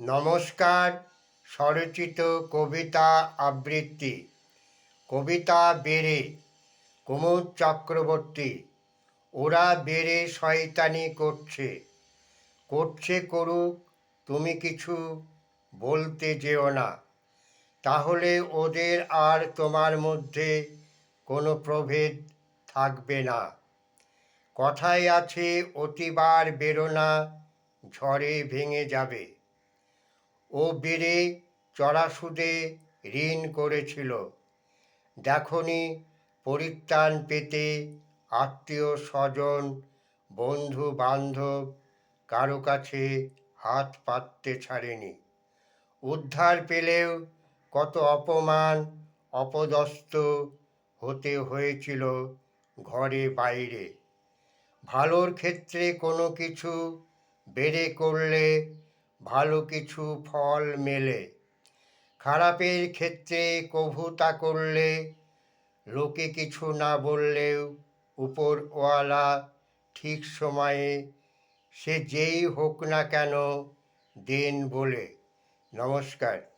নমস্কার, স্বরচিত কবিতা আবৃত্তি। কবিতা বেড়ে, কুমুদ চক্রবর্তী, ওরা বেড়ে শয়তানি করছে। করছে করুক, তুমি কিছু বলতে যেও না। তাহলে ওদের আর তোমার মধ্যে কোনো প্রভেদ থাকবে না। কথায় আছে, অতিবার বেরোনা ঝড়ে ভেঙে যাবে। ও বেড়ে চড়া সুদে ঋণ করেছিল। দেখনি পরিত্রাণ পেতে আত্মীয় স্বজন বন্ধু বান্ধব কারও কাছে হাত পাততে ছাড়েনি। উদ্ধার পেলেও কত অপমান, অপদস্থ হতে হয়েছিল ঘরে বাইরে। ভালোর ক্ষেত্রে কোনো কিছু বেড়ে করলে ভালো কিছু ফল মেলে। খারাপের ক্ষেত্রে কভুতা করলে, লোকে কিছু না বললেও উপরওয়ালা ঠিক সময়ে সে যেই হোক না কেন দেন বলে। নমস্কার।